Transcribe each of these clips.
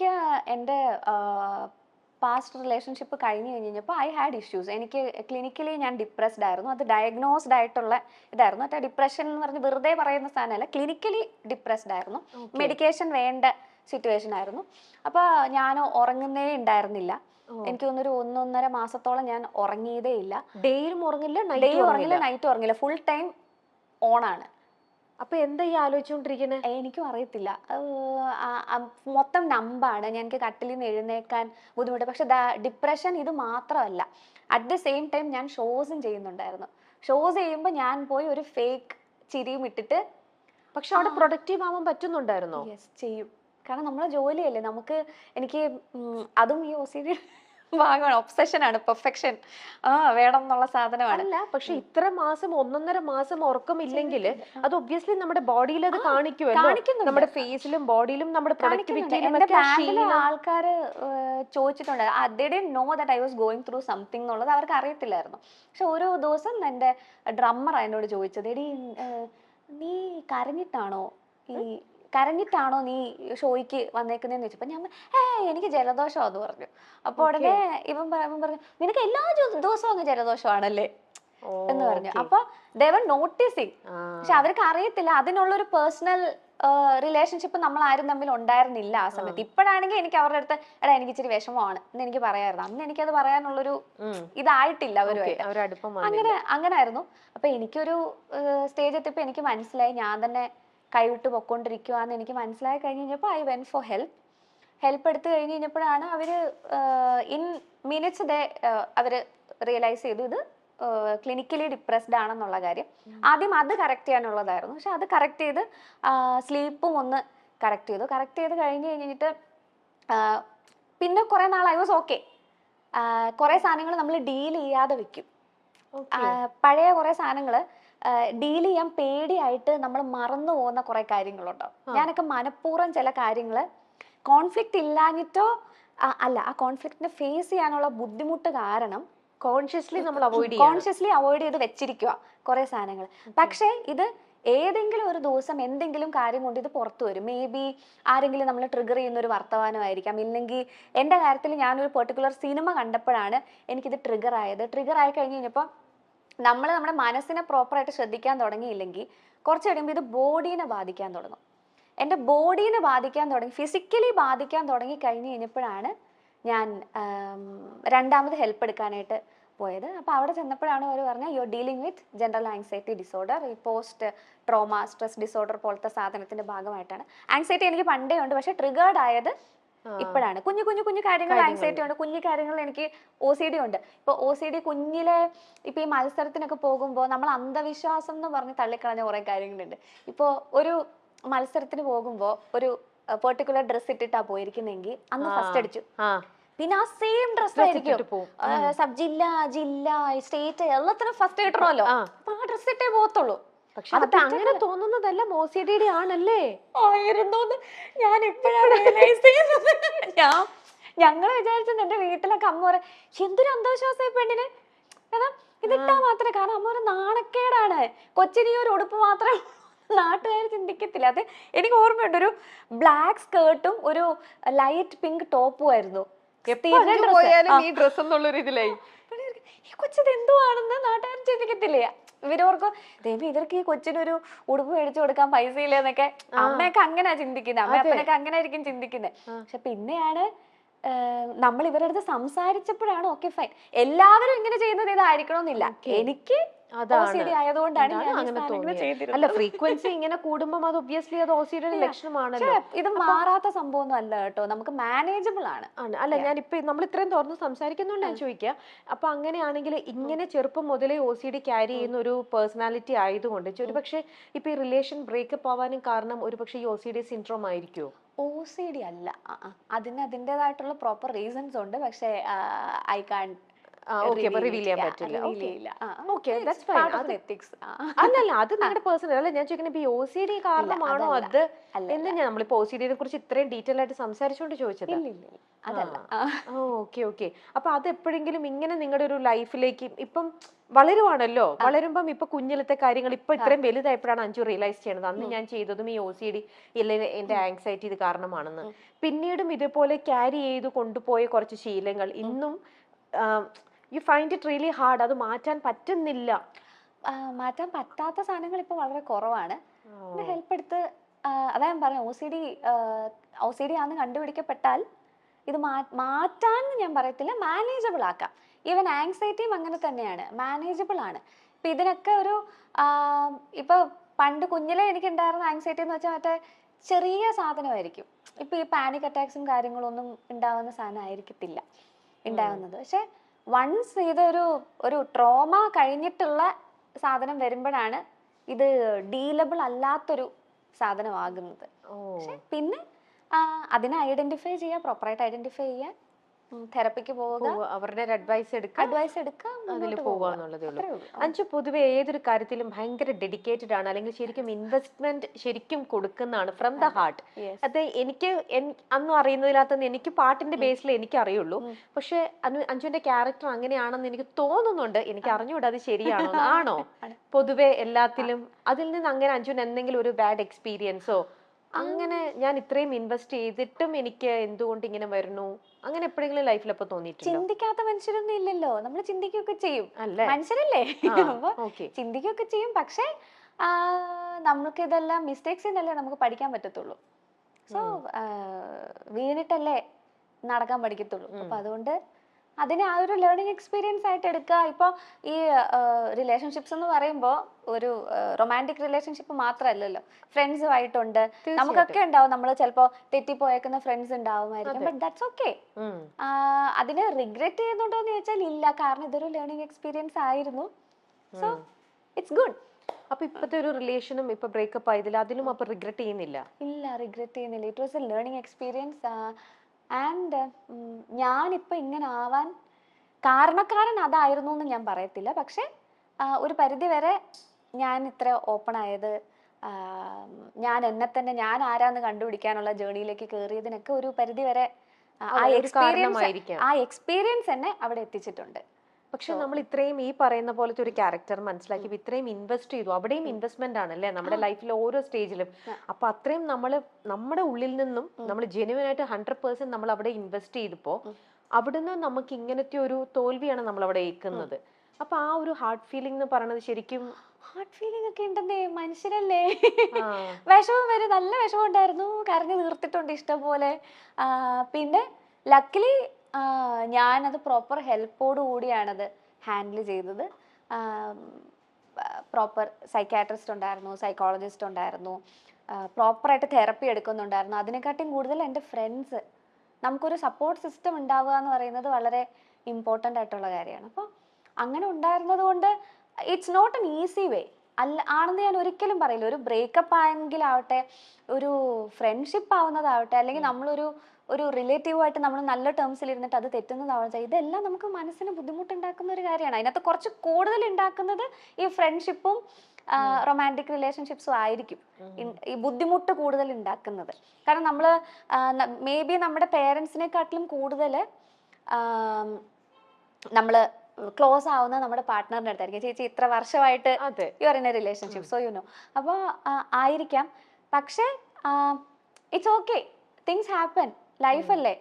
എനിക്ക് എന്റെ past relationship കഴിഞ്ഞു കഴിഞ്ഞപ്പോൾ ഐ ഹാഡ് ഇഷ്യൂസ് എനിക്ക് ക്ലിനിക്കലി ഞാൻ ഡിപ്രസ്ഡ് ആയിരുന്നു. അത് ഡയഗ്നോസ്ഡ് ആയിട്ടുള്ള ഇതായിരുന്നു. അത് ഡിപ്രഷൻ എന്ന് പറഞ്ഞ് വെറുതെ പറയുന്ന സാധനമല്ല. ക്ലിനിക്കലി ഡിപ്രസ്ഡ് ആയിരുന്നു. മെഡിക്കേഷൻ വേണ്ട സിറ്റുവേഷൻ ആയിരുന്നു. അപ്പോൾ ഞാൻ ഉറങ്ങുന്നേ ഉണ്ടായിരുന്നില്ല. എനിക്ക് തോന്നുന്നൊരു ഒന്നൊന്നര മാസത്തോളം ഞാൻ ഉറങ്ങിയതേ ഇല്ല. ഡേയിലും ഉറങ്ങില്ല ഡേ നൈറ്റ് ഉറങ്ങില്ല. ഉറങ്ങില്ല നൈറ്റ് ഉറങ്ങില്ല. ഫുൾ ടൈം ഓണാണ് അപ്പൊ എന്താ ഈ ആലോചിച്ചോണ്ടിരിക്കുന്നത് എനിക്കും അറിയത്തില്ല. മൊത്തം നമ്പാണ്. ഞാൻ കട്ടിലിൽ നിന്ന് എഴുന്നേക്കാൻ ബുദ്ധിമുട്ട്. പക്ഷെ ഡിപ്രഷൻ ഇത് മാത്രമല്ല. അറ്റ് ദ സെയിം ടൈം ഞാൻ ഷോസും ചെയ്യുന്നുണ്ടായിരുന്നു. ഷോസ് ചെയ്യുമ്പോൾ ഞാൻ പോയി ഒരു ഫേക്ക് ചിരിയും ഇട്ടിട്ട് പക്ഷെ അവിടെ പ്രൊഡക്റ്റീവ് ആവാൻ പറ്റുന്നുണ്ടായിരുന്നോ? യെസ് ചെയ്യും. കാരണം നമ്മളെ ജോലിയല്ലേ. നമുക്ക് എനിക്ക് അതും ഈ ഒ സി ഡി ഭാഗമാണ് ഒബ്സഷൻ ആണ്. പെർഫെക്ഷൻ ആ വേണം എന്നുള്ള സാധനമാണ്. അല്ല പക്ഷെ ഇത്ര മാസം ഒന്നൊന്നര മാസം ഉറക്കമില്ലെങ്കിൽ അത് ഒബ്വിയസ്ലി നമ്മുടെ ബോഡിയിൽ അത് കാണിക്കുമല്ലോ. നമ്മുടെ ഫേസിലും ബോഡിയിലും നമ്മുടെ ആൾക്കാർ പ്രൊഡക്ടിവിറ്റിയിലും ചോദിച്ചിട്ടുണ്ട്. They know that I was going through something എന്നുള്ളത് അവർക്ക് അറിയത്തില്ലായിരുന്നു. പക്ഷെ ഓരോ ദിവസം എന്റെ ഡ്രമ്മർ എന്നോട് ചോദിച്ചത് എടി നീ കരഞ്ഞിട്ടാണോ ഈ കരഞ്ഞിട്ടാണോ നീ ഷോയ്ക്ക് വന്നേക്കുന്നതെന്ന് ചോദിച്ചപ്പോൾ ഞാൻ ഏ എനിക്ക് ജലദോഷം അത് പറഞ്ഞു അപ്പോൾ ഉടനെ ഇവൻ ഇവൻ പറഞ്ഞു നിനക്ക് എല്ലാ ദിവ- ദിവസവും അങ്ങ് ജലദോഷമാണല്ലേ? എന്ന് പറഞ്ഞു. അപ്പൊ ദേവൻ നോട്ടീസിങ് പക്ഷെ അവർക്ക് അറിയത്തില്ല അതിനുള്ളൊരു പേഴ്സണൽ റിലേഷൻഷിപ്പ് നമ്മൾ ആരും തമ്മിൽ ഉണ്ടായിരുന്നില്ല ആ സമയത്ത്. ഇപ്പോഴാണെങ്കിൽ എനിക്ക് അവരുടെ അടുത്ത് എടാ എനിക്ക് ഇച്ചിരി വിഷമമാണ്. എന്ന് എനിക്ക് പറയായിരുന്നു. അന്ന് എനിക്കത് പറയാനുള്ളൊരു. ഇതായിട്ടില്ല അവരുമായിട്ട്. അങ്ങനെ. അങ്ങനെ ആയിരുന്നു അപ്പൊ എനിക്കൊരു സ്റ്റേജ് എത്തിയപ്പോ എനിക്ക് മനസ്സിലായി. ഞാൻ തന്നെ കൈവിട്ട് പൊക്കോണ്ടിരിക്കുവാന്ന് എനിക്ക് മനസ്സിലായി കഴിഞ്ഞ് കഴിഞ്ഞപ്പോൾ I went for help help എടുത്തു കഴിഞ്ഞ് കഴിഞ്ഞപ്പോഴാണ് അവർ ഇൻ മിനിറ്റ്സ് ദേ അവർ റിയലൈസ് ചെയ്തു ഇത് ക്ലിനിക്കലി ഡിപ്രസ്ഡ് ആണെന്നുള്ള കാര്യം. ആദ്യം അത് കറക്റ്റ് ചെയ്യാനുള്ളതായിരുന്നു. പക്ഷെ അത് കറക്റ്റ് ചെയ്ത് സ്ലീപ്പും ഒന്ന് കറക്റ്റ് ചെയ്തു. കറക്റ്റ് ചെയ്ത് കഴിഞ്ഞ് കഴിഞ്ഞിട്ട് പിന്നെ കുറേ നാൾ ഐ വാസ് ഓക്കെ കുറേ സാധനങ്ങൾ നമ്മൾ ഡീൽ ചെയ്യാതെ വെക്കും. പഴയ കുറേ സാധനങ്ങൾ ഡീൽ ചെയ്യാൻ പേടിയായിട്ട് നമ്മൾ മറന്നു പോകുന്ന കുറെ കാര്യങ്ങളുണ്ടോ. ഞാനൊക്കെ മനഃപൂർവം ചില കാര്യങ്ങൾ കോൺഫ്ലിക്റ്റ് ഇല്ലാഞ്ഞിട്ടോ അല്ല ആ കോൺഫ്ലിക്റ്റിനെ ഫേസ് ചെയ്യാനുള്ള ബുദ്ധിമുട്ട് കാരണം കോൺഷ്യസ്ലി നമ്മൾ അവോയ്ഡ് കോൺഷ്യസ്ലി അവോയ്ഡ് ചെയ്ത് വെച്ചിരിക്കുക കുറെ സാധനങ്ങൾ പക്ഷേ ഇത് ഏതെങ്കിലും ഒരു ദിവസം എന്തെങ്കിലും കാര്യം കൊണ്ട് ഇത് പുറത്തു വരും. മേ ബി ആരെങ്കിലും നമ്മൾ ട്രിഗർ ചെയ്യുന്ന ഒരു വർത്തമാനമായിരിക്കാം. ഇല്ലെങ്കിൽ എന്റെ കാര്യത്തിൽ ഞാനൊരു പെർട്ടിക്കുലർ സിനിമ കണ്ടപ്പോഴാണ് എനിക്കിത് ട്രിഗർ ആയത്. ട്രിഗർ ആയി കഴിഞ്ഞ് കഴിഞ്ഞപ്പോൾ നമ്മൾ നമ്മുടെ മനസ്സിനെ പ്രോപ്പറായിട്ട് ശ്രദ്ധിക്കാൻ തുടങ്ങിയില്ലെങ്കിൽ കുറച്ച് കഴിയുമ്പോൾ ഇത് ബോഡീനെ ബാധിക്കാൻ തുടങ്ങും. എന്റെ ബോഡീനെ ബാധിക്കാൻ തുടങ്ങി ഫിസിക്കലി ബാധിക്കാൻ തുടങ്ങി കഴിഞ്ഞ് കഴിഞ്ഞപ്പോഴാണ് ഞാൻ രണ്ടാമത് ഹെൽപ്പ് എടുക്കാനായിട്ട് പോയത്. അപ്പോൾ അവിടെ ചെന്നപ്പോഴാണ് അവർ പറഞ്ഞത് you are dealing with general anxiety disorder ഈ പോസ്റ്റ് ട്രോമ സ്ട്രെസ് ഡിസോർഡർ പോലത്തെ സാധനത്തിന്റെ ഭാഗമായിട്ടാണ്. ആങ്സൈറ്റി എനിക്ക് പണ്ടേ ഉണ്ട് പക്ഷേ ട്രിഗേർഡ് ആയത് ഇപ്പോഴാണ്. കുഞ്ഞു കുഞ്ഞു കുഞ്ഞു കാര്യങ്ങൾ ആങ്സൈറ്റി ഉണ്ട്. കുഞ്ഞു കാര്യങ്ങൾ എനിക്ക് ഒ സി ഡി ഉണ്ട്. ഇപ്പൊ ഒ സി ഡി കുഞ്ഞിലെ ഇപ്പൊ ഈ മത്സരത്തിനൊക്കെ പോകുമ്പോൾ നമ്മൾ അന്ധവിശ്വാസം എന്ന് പറഞ്ഞ് തള്ളിക്കളഞ്ഞ കുറെ കാര്യങ്ങളുണ്ട്. ഇപ്പോൾ ഒരു മത്സരത്തിന് പോകുമ്പോൾ ഒരു പെർട്ടിക്കുലർ ഡ്രസ്സ് ഇട്ടിട്ടാ പോയിരിക്കുന്നെങ്കിൽ അന്ന് ഫസ്റ്റ് അടിച്ചു. പിന്നെ ആ സെയിം ഡ്രസ് ആയിരിക്കും. സബ് ജില്ല ജില്ല സ്റ്റേറ്റ് എല്ലാത്തിനും ഫസ്റ്റ് കിട്ടണമല്ലോ. അപ്പൊ ആ ഡ്രസ് ഇട്ടേ പോകത്തുള്ളൂ പക്ഷെ അത് അങ്ങനെ തോന്നുന്നതല്ല. മോസിയടിയുടെ ആണല്ലേ? ആയിരുന്നോന്ന്. ഞാൻ ഇപ്പോഴാണ് റിയലൈസ് ചെയ്യുന്നത്? ഞാൻ ഞങ്ങൾ വിചാരിച്ചത് എന്റെ വീട്ടിലൊക്കെ അമ്മ പറയും എന്തൊരു അന്ധവിശ്വാസം ഈ പെണ്ണിന്? കാരണം ഇതിട്ടാ മാത്രമേ കാരണം അമ്മ ഒരു നാണക്കേടാണ്. കൊച്ചിന് ഈ ഒരു ഉടുപ്പ് മാത്രം നാട്ടുകാർ ചിന്തിക്കത്തില്ല. അത് എനിക്ക് ഓർമ്മയുണ്ട്. ഒരു ബ്ലാക്ക് സ്കേർട്ടും ഒരു ലൈറ്റ് പിങ്ക് ടോപ്പും ആയിരുന്നു. ഈ ഡ്രസ് എന്നുള്ളൊരു ഇതിലായി പിന്നെ ഇവർക്ക് ഈ കൊച്ചിത് എന്തുവാണെന്ന് നാട്ടുകാർ ചിന്തിക്കത്തില്ലേ? ഇവരോർക്കും ദേവി ഇവർക്ക് ഈ കൊച്ചിനൊരു ഉടുപ്പ് മേടിച്ചു കൊടുക്കാൻ പൈസ ഇല്ല എന്നൊക്കെ അമ്മയൊക്കെ അങ്ങനെ ചിന്തിക്കുന്നത് അമ്മ അപ്പനൊക്കെ അങ്ങനെ ആയിരിക്കും ചിന്തിക്കുന്നത് പക്ഷെ പിന്നെയാണ് നമ്മൾ ഇവരുടെ അടുത്ത് സംസാരിച്ചപ്പോഴാണ് ഓക്കെ ഫൈൻ. എല്ലാവരും ഇങ്ങനെ ചെയ്യുന്നത് ഇതായിരിക്കണമെന്നില്ല. എനിക്ക് ആയതുകൊണ്ടാണ് അല്ല ഫ്രീക്വൻസി ഇങ്ങനെ കൂടുമ്പോൾ അത് ഒബ്വിയസ്ലി അത് ഓസിഡിയുടെ ലക്ഷണമാണല്ലോ. ഇത് മാറാത്ത സംഭവം അല്ല കേട്ടോ. നമുക്ക് മാനേജബിൾ ആണ്. ആണ്. അല്ല ഞാൻ ഇപ്പൊ നമ്മൾ ഇത്രയും തുറന്ന് സംസാരിക്കുന്നോണ്ട് ഞാൻ ചോദിക്കുക അപ്പൊ അങ്ങനെയാണെങ്കിൽ ഇങ്ങനെ ചെറുപ്പം മുതലേ ഒ സി ഡി ക്യാരി ചെയ്യുന്ന ഒരു പേഴ്സണാലിറ്റി ആയതുകൊണ്ട് ഒരു പക്ഷേ ഇപ്പൊ ഈ റിലേഷൻ ബ്രേക്കപ്പ് ആവാനും കാരണം ഒരു പക്ഷേ ഈ ഒ സി ഡി സിൻഡ്രോം ആയിരിക്കുമോ ഒ സി ഡി അല്ല. അതിന് അതിന്റെതായിട്ടുള്ള പ്രോപ്പർ റീസൺസ് ഉണ്ട്. പക്ഷേ ഐ കാൺ റിവീൽ ചെയ്യാൻ പറ്റില്ല. അല്ലല്ല അത് നിങ്ങളുടെ പേഴ്സണൽ അല്ല. ഞാൻ ചോദിക്കുന്നത് ഒ സി ഡി കാരണമാണോ അത്? എന്ന് ഞാൻ നമ്മളിപ്പോ ഒ സി ഡിയെ കുറിച്ച് ഇത്രയും ഡീറ്റെയിൽ ആയിട്ട് സംസാരിച്ചുകൊണ്ട് ചോദിച്ചത്. Okay okay. അപ്പൊ അത് എപ്പോഴെങ്കിലും ഇങ്ങനെ നിങ്ങളുടെ ഒരു ലൈഫിലേക്ക് ഇപ്പം വളരുവാണല്ലോ. വളരുമ്പം ഇപ്പൊ കുഞ്ഞിലത്തെ കാര്യങ്ങൾ ഇപ്പൊ ഇത്രയും വലുതായപ്പോഴാണ് അഞ്ചു റിയലൈസ് ചെയ്യണത്. അന്ന് ഞാൻ ചെയ്തതും ഈ ഒ സി ഡി ഇല്ല എന്റെ ആങ്സൈറ്റി ഇത് കാരണമാണെന്ന്. പിന്നീടും ഇതുപോലെ ക്യാരി ചെയ്ത് കൊണ്ടുപോയ കുറച്ച് ശീലങ്ങൾ ഇന്നും you find it really hard അത് മാറ്റാൻ പറ്റുന്നില്ല. മാറ്റാൻ പറ്റാത്ത സാധനങ്ങൾ ഇപ്പൊ വളരെ കുറവാണ്. ഹെൽപ്പ് എടുത്ത് അതാ ഞാൻ പറഞ്ഞ O C D O C D ആണെന്ന് കണ്ടുപിടിക്കപ്പെട്ടാൽ ഇത് മാറ്റാൻ മാറ്റാന്ന് ഞാൻ പറയത്തില്ല മാനേജബിൾ ആക്കാം. ഈവൻ ആങ്സൈറ്റിയും അങ്ങനെ തന്നെയാണ്. മാനേജബിൾ ആണ്. ഇപ്പൊ ഇതിനൊക്കെ ഒരു ഇപ്പൊ പണ്ട് കുഞ്ഞിലെ എനിക്ക് ഉണ്ടായിരുന്ന ആങ്സൈറ്റി എന്ന് വെച്ചാൽ മറ്റേ ചെറിയ സാധനമായിരിക്കും. ഇപ്പൊ ഈ പാനിക് അറ്റാക്സും കാര്യങ്ങളൊന്നും ഉണ്ടാവുന്ന സാധനം ആയിരിക്കത്തില്ല ഉണ്ടാവുന്നത്. പക്ഷെ വൺസ് ഇതൊരു ഒരു ട്രോമ കഴിഞ്ഞിട്ടുള്ള സാധനം വരുമ്പോഴാണ് ഇത് ഡീലബിൾ അല്ലാത്തൊരു സാധനമാകുന്നത്. പിന്നെ അതിനെ ഐഡന്റിഫൈ ചെയ്യുക പ്രോപ്പറായിട്ട് ഐഡന്റിഫൈ ചെയ്യുക. തെറപ്പിക്ക് പോവുക. അവരുടെ അഡ്വൈസ് എടുക്കുക. അഡ്വൈസ് എടുക്കുക അതിൽ പോവുക. എന്നുള്ളതേ ഉള്ളൂ. അഞ്ചു പൊതുവെ ഏതൊരു കാര്യത്തിലും ഭയങ്കര ഡെഡിക്കേറ്റഡ് ആണ്. അല്ലെങ്കിൽ ശരിക്കും ഇൻവെസ്റ്റ്മെന്റ് ശരിക്കും കൊടുക്കുന്നതാണ് ഫ്രം ദ ഹാർട്ട്. അത് എനിക്ക് അന്നും അറിയുന്നതിനകത്തുനിന്ന് എനിക്ക് പാട്ടിന്റെ ബേസിൽ എനിക്ക് അറിയുള്ളൂ പക്ഷെ അനു അഞ്ജുവിന്റെ ക്യാരക്ടർ അങ്ങനെയാണെന്ന് എനിക്ക് തോന്നുന്നുണ്ട്. എനിക്ക് അറിഞ്ഞുകൂടാ അത് ശരിയാണോ? ആണോ? ആണ്. പൊതുവെ എല്ലാത്തിലും അതിൽ നിന്ന് അങ്ങനെ അഞ്ചുവിന് എന്തെങ്കിലും ഒരു ബാഡ് എക്സ്പീരിയൻസോ അങ്ങനെ ഞാൻ ഇത്രയും ഇൻവെസ്റ്റ് ചെയ്തിട്ടും എനിക്ക് എന്തുകൊണ്ട് ഇങ്ങനെ വരുന്നു? അങ്ങനെ എപ്പോഴെങ്കിലും ലൈഫിൽ അപ്പൊ തോന്നിയിട്ടുണ്ട്? ചിന്തിക്കാത്ത മനുഷ്യരൊന്നും ഇല്ലല്ലോ. നമ്മൾ ചിന്തിക്കുകയൊക്കെ ചെയ്യും. അല്ലേ? മനുഷ്യരല്ലേ? അപ്പൊ. ചിന്തിക്കുകയൊക്കെ ചെയ്യും. പക്ഷേ നമുക്ക് ഇതെല്ലാം മിസ്റ്റേക്സ് എന്നല്ലേ നമുക്ക് പഠിക്കാൻ പറ്റത്തുള്ളൂ. സോ വീണിട്ടല്ലേ നടക്കാൻ പഠിക്കത്തുള്ളൂ. അപ്പൊ അതുകൊണ്ട് അതിനെ ആ ഒരു ലേണിംഗ് എക്സ്പീരിയൻസ് ആയിട്ട് എടുക്കുക ഇപ്പോൾ ഈ റിലേഷൻഷിപ്സ് എന്ന് പറയുമ്പോൾ ഒരു റൊമാന്റിക് റിലേഷൻഷിപ്പ് മാത്രമല്ലല്ലോ ഫ്രണ്ട്സുമായിട്ടുണ്ട് നമുക്കൊക്കെ ഉണ്ടാവും. നമ്മൾ ചിലപ്പോൾ തെറ്റിപ്പോയേക്കുന്ന ഫ്രണ്ട്സ് ഉണ്ടാവുമായിരിക്കും. ബട്ട് ദാറ്റ്സ് ഓക്കെ അതിനെ റിഗ്രറ്റ് ചെയ്യുന്നുണ്ടോ എന്ന് ചോദിച്ചാൽ ഇല്ല. കാരണം ഇതൊരു ലേണിംഗ് എക്സ്പീരിയൻസ് ആയിരുന്നു. സോ ഇറ്റ്സ് ഗുഡ് അപ്പൊ ഇപ്പത്തെ ഒരു റിലേഷനും ഇപ്പൊ ബ്രേക്കപ്പ് ആയതിൽ അതിലും അപ്പൊ റിഗ്രറ്റ് ചെയ്യുന്നില്ല? ഇല്ല റിഗ്രറ്റ് ചെയ്യുന്നില്ല. It was a learning experience and ഞാനിപ്പോൾ ഇങ്ങനെ ആവാൻ കാരണക്കാരൻ അതായിരുന്നു എന്ന് ഞാൻ പറയത്തില്ല പക്ഷേ ഒരു പരിധിവരെ ഞാൻ ഇത്ര ഓപ്പൺ ആയത് ഞാൻ എന്നെ തന്നെ ഞാൻ ആരാന്ന് കണ്ടുപിടിക്കാനുള്ള ജേണിയിലേക്ക് കയറിയതിനൊക്കെ ഒരു പരിധിവരെ ആ, എക്സ്പീരിയൻസ്. ആ എക്സ്പീരിയൻസ് എന്നെ അവിടെ എത്തിച്ചിട്ടുണ്ട് പക്ഷെ നമ്മൾ ഇത്രയും ഈ പറയുന്ന പോലത്തെ ഒരു ക്യാരക്ടർ മനസ്സിലാക്കി ഇത്രയും ഇൻവെസ്റ്റ് ചെയ്തു. അവിടെയും ഇൻവെസ്റ്റ്മെന്റ് ആണ് അല്ലേ നമ്മുടെ ലൈഫിലെ ഓരോ സ്റ്റേജിലും അപ്പൊ അത്രയും നമ്മൾ നമ്മുടെ ഉള്ളിൽ നിന്നും നമ്മൾ ജെനുവൻ ആയിട്ട് ഹൺഡ്രഡ് പേഴ്സെന്റ് നമ്മൾ അവിടെ ഇൻവെസ്റ്റ് ചെയ്തപ്പോ അവിടുന്ന് നമുക്ക് ഇങ്ങനത്തെ ഒരു തോൽവിയാണ് നമ്മൾ അവിടെ ഏൽക്കുന്നത്. അപ്പൊ ആ ഒരു ഹാർട്ട് ഫീലിംഗ് എന്ന് പറയുന്നത് ശരിക്കും ഹാർട്ട് ഫീലിംഗ് ഒക്കെ ഉണ്ടെന്നേ മനുഷ്യരല്ലേ. വിഷമം വരെ നല്ല വിഷമം ഉണ്ടായിരുന്നു. കരഞ്ഞു തീർത്തിട്ടുണ്ട് ഇഷ്ടം പോലെ. പിന്നെ ലക്കിലി ഞാനത് പ്രോപ്പർ ഹെൽപ്പോട് കൂടിയാണത് ഹാൻഡിൽ ചെയ്തത്. പ്രോപ്പർ സൈക്കാട്രിസ്റ്റ് ഉണ്ടായിരുന്നു സൈക്കോളജിസ്റ്റ് ഉണ്ടായിരുന്നു. പ്രോപ്പറായിട്ട് തെറപ്പി എടുക്കുന്നുണ്ടായിരുന്നു. അതിനെക്കാട്ടിയും കൂടുതൽ എന്റെ ഫ്രണ്ട്സ് നമുക്കൊരു സപ്പോർട്ട് സിസ്റ്റം ഉണ്ടാവുക എന്ന് പറയുന്നത് വളരെ ഇമ്പോർട്ടന്റ് ആയിട്ടുള്ള കാര്യമാണ്. അപ്പോൾ അങ്ങനെ ഉണ്ടായിരുന്നത് കൊണ്ട് it's not an easy way അല്ല ആണെന്ന് ഞാൻ ഒരിക്കലും പറയില്ല. ഒരു ബ്രേക്കപ്പ് ആയെങ്കിലാവട്ടെ ഒരു ഫ്രണ്ട്ഷിപ്പ് ആവുന്നതാവട്ടെ അല്ലെങ്കിൽ നമ്മളൊരു ഒരു റിലേറ്റീവായിട്ട് നമ്മൾ നല്ല ടേംസിൽ ഇരുന്നിട്ട് അത് തെറ്റുന്നതാവട്ടെ ഇതെല്ലാം നമുക്ക് മനസ്സിന് ബുദ്ധിമുട്ടുണ്ടാക്കുന്ന ഒരു കാര്യമാണ്. അതിനകത്ത് കുറച്ച് കൂടുതൽ ഉണ്ടാക്കുന്നത് ഈ ഫ്രണ്ട്ഷിപ്പും റൊമാന്റിക് റിലേഷൻഷിപ്സും ആയിരിക്കും. ഈ ബുദ്ധിമുട്ട് കൂടുതൽ ഉണ്ടാക്കുന്നത്. കാരണം നമ്മൾ മേ ബി നമ്മുടെ പേരൻസിനെക്കാട്ടിലും കൂടുതൽ നമ്മൾ ക്ലോസ് ആവുന്ന നമ്മുടെ പാർട്ട്ണറിന്റെ അടുത്തായിരിക്കും. ചേച്ചി ഇത്ര വർഷമായിട്ട് you are in a relationship so you know അപ്പോൾ ആയിരിക്കാം. പക്ഷേ ഇറ്റ്സ് ഓക്കെ തിങ്സ് ഹാപ്പൻ ലൈഫല്ലേ.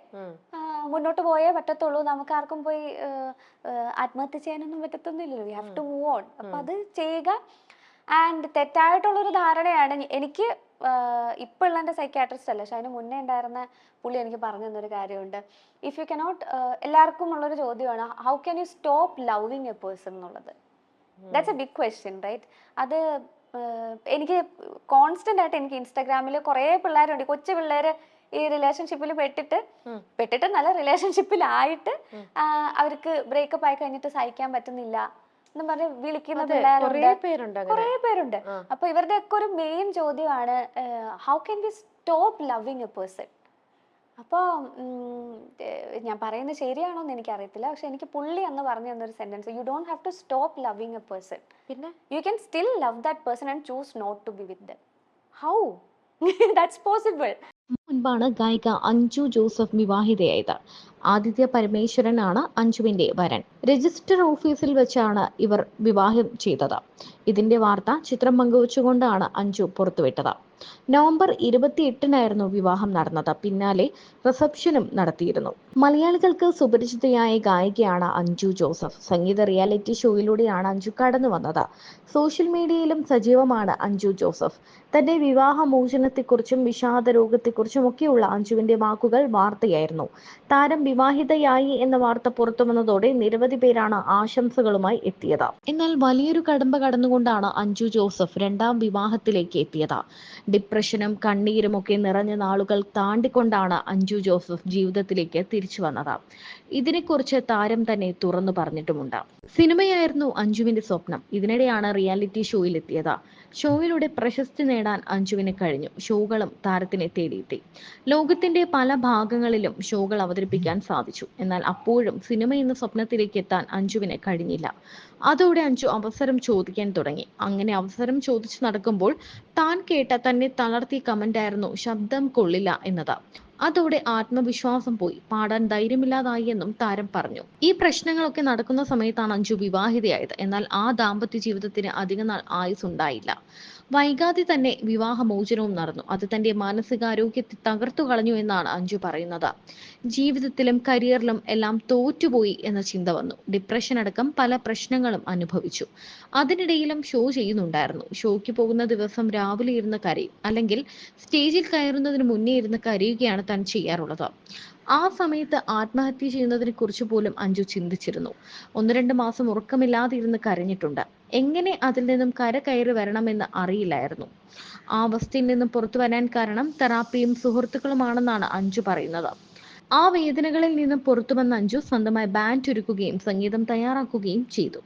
മുന്നോട്ട് പോയേ പറ്റത്തുള്ളൂ. നമുക്ക് ആർക്കും പോയി ആത്മഹത്യ ചെയ്യാനൊന്നും പറ്റത്തൊന്നുമില്ലല്ലോ. We have to move on അപ്പൊ അത് ചെയ്യുക. ആൻഡ് തെറ്റായിട്ടുള്ളൊരു ധാരണയാണ്. എനിക്ക് ഇപ്പൊ ഉള്ള എന്റെ സൈക്കാട്രിസ്റ്റ് അല്ല പക്ഷെ അതിന് മുന്നേ ഉണ്ടായിരുന്ന പുള്ളി എനിക്ക് പറഞ്ഞു തന്നൊരു കാര്യമുണ്ട്. ഇഫ് യു കനോട്ട് എല്ലാവർക്കും ഉള്ളൊരു ചോദ്യമാണ് how can you stop loving a person എന്നുള്ളത്. That's a big question right അത് എനിക്ക് കോൺസ്റ്റന്റ് ആയിട്ട് എനിക്ക് ഇൻസ്റ്റാഗ്രാമിൽ കുറേ പിള്ളേരുണ്ട്. കൊച്ചു പിള്ളേര് ഈ റിലേഷൻഷിപ്പിൽ പെട്ടിട്ട് പെട്ടിട്ട് നല്ല റിലേഷൻഷിപ്പിലായിട്ട് അവർക്ക് ബ്രേക്കപ്പ് ആയി കഴിഞ്ഞിട്ട് സഹിക്കാൻ പറ്റുന്നില്ല എന്ന് പറഞ്ഞ് വിളിക്കുന്ന കുറെ പിള്ളേരുണ്ട്. കുറേ പേരുണ്ട്. അപ്പൊ ഇവരുടെ ഒക്കെ ഒരു മെയിൻ ചോദ്യമാണ് how can we stop loving a person അപ്പോൾ ഞാൻ പറയുന്നത് ശരിയാണോ എന്ന് എനിക്കറിയത്തില്ല. പക്ഷെ എനിക്ക് പുള്ളി എന്ന് പറഞ്ഞു തന്നൊരു sentence you don't have to stop loving a person പിന്നെ? You can still love that person and choose not to be with them how that's possible മുൻപാണ് ഗായിക അഞ്ജു ജോസഫ് വിവാഹിതയായത്. ആദിത്യ പരമേശ്വരനാണ് അഞ്ജുവിന്റെ വരൻ. രജിസ്റ്റർ ഓഫീസിൽ വെച്ചാണ് ഇവർ വിവാഹം ചെയ്തത്. ഇതിന്റെ വാർത്ത ചിത്രം പങ്കുവച്ചുകൊണ്ടാണ് അഞ്ജു പുറത്തുവിട്ടത്. നവംബർ ഇരുപത്തിയെട്ടിനായിരുന്നു വിവാഹം നടന്നത്. പിന്നാലെ റിസപ്ഷനും നടത്തിയിരുന്നു. മലയാളികൾക്ക് സുപരിചിതയായ ഗായികയാണ് അഞ്ജു ജോസഫ്. സംഗീത റിയാലിറ്റി ഷോയിലൂടെയാണ് അഞ്ജു കടന്നു വന്നത്. സോഷ്യൽ മീഡിയയിലും സജീവമാണ് അഞ്ജു ജോസഫ്. തന്റെ വിവാഹ മോചനത്തെക്കുറിച്ചും വിഷാദ രോഗത്തെക്കുറിച്ചും ഒക്കെയുള്ള അഞ്ജുവിന്റെ വാക്കുകൾ വാർത്തയായിരുന്നു. താരം വിവാഹിതയായി എന്ന വാർത്ത പുറത്തു വന്നതോടെ നിരവധി പേരാണ് ആശംസകളുമായി എത്തിയത്. എന്നാൽ വലിയൊരു കടമ്പ കടന്നുകൊണ്ടാണ് അഞ്ജു ജോസഫ് രണ്ടാം വിവാഹത്തിലേക്ക് എത്തിയത്. ഡിപ്രഷനും കണ്ണീരും ഒക്കെ നിറഞ്ഞ നാളുകൾ താണ്ടിക്കൊണ്ടാണ് അഞ്ജു ജോസഫ് ജീവിതത്തിലേക്ക് തിരിച്ചു വന്നത്. ഇതിനെക്കുറിച്ച് താരം തന്നെ തുറന്നു പറഞ്ഞിട്ടുമുണ്ട്. സിനിമയായിരുന്നു അഞ്ജുവിന്റെ സ്വപ്നം. ഇതിനിടെയാണ് റിയാലിറ്റി ഷോയിൽ എത്തിയത് ഷോയിലൂടെ പ്രശസ്തി നേടാൻ അഞ്ജുവിന് കഴിഞ്ഞു. ഷോകളും താരത്തിനെ തേടിയെത്തി. ലോകത്തിന്റെ പല ഭാഗങ്ങളിലും ഷോകൾ അവതരിപ്പിക്കാൻ സാധിച്ചു. എന്നാൽ അപ്പോഴും സിനിമ എന്ന സ്വപ്നത്തിലേക്ക് എത്താൻ അഞ്ജുവിന് കഴിഞ്ഞില്ല. അതോടെ അഞ്ജു അവസരം ചോദിക്കാൻ തുടങ്ങി. അങ്ങനെ അവസരം ചോദിച്ചു നടക്കുമ്പോൾ താൻ കേട്ട തന്നെ തളർത്തിയ കമന്റ് ആയിരുന്നു ശബ്ദം കൊള്ളില്ല എന്നത്. അതോടെ ആത്മവിശ്വാസം പോയി. പാടാൻ ധൈര്യമില്ലാതായി എന്നും താരം പറഞ്ഞു. ഈ പ്രശ്നങ്ങളൊക്കെ നടക്കുന്ന സമയത്താണ് അഞ്ജു വിവാഹിതയായത്. എന്നാൽ ആ ദാമ്പത്യ ജീവിതത്തിന് അധിക നാൾ ആയുസ് ഉണ്ടായില്ല വൈകാതെ തന്നെ വിവാഹമോചനവും നടന്നു. അത് തന്റെ മാനസികാരോഗ്യത്തെ തകർത്തു കളഞ്ഞു എന്നാണ് അഞ്ജു പറയുന്നത്. ജീവിതത്തിലും കരിയറിലും എല്ലാം തോറ്റുപോയി എന്ന ചിന്ത വന്നു. ഡിപ്രഷൻ അടക്കം പല പ്രശ്നങ്ങളും അനുഭവിച്ചു. അതിനിടയിലും ഷോ ചെയ്യുന്നുണ്ടായിരുന്നു. ഷോയ്ക്ക് പോകുന്ന ദിവസം രാവിലെ ഇരുന്ന് കരയും. അല്ലെങ്കിൽ സ്റ്റേജിൽ കയറുന്നതിന് മുന്നേ ഇരുന്ന് കരയുകയാണ് താൻ ചെയ്യാറുള്ളത്. ആ സമയത്ത് ആത്മഹത്യ ചെയ്യുന്നതിനെ കുറിച്ച് പോലും അഞ്ജു ചിന്തിച്ചിരുന്നു. ഒന്ന് രണ്ട് മാസം ഉറക്കമില്ലാതെ ഇരുന്ന് കരഞ്ഞിട്ടുണ്ട്. എങ്ങനെ അതിൽ നിന്നും കര കയറി വരണമെന്ന് അറിയില്ലായിരുന്നു. ആ അവസ്ഥയിൽ നിന്നും പുറത്തു വരാൻ കാരണം തെറാപ്പിയും സുഹൃത്തുക്കളുമാണെന്നാണ് അഞ്ജു പറയുന്നത്. ആ വേദനകളിൽ നിന്നും പുറത്തു വന്ന അഞ്ജു സ്വന്തമായി ബാൻഡ് ഒരുക്കുകയും സംഗീതം തയ്യാറാക്കുകയും ചെയ്തു.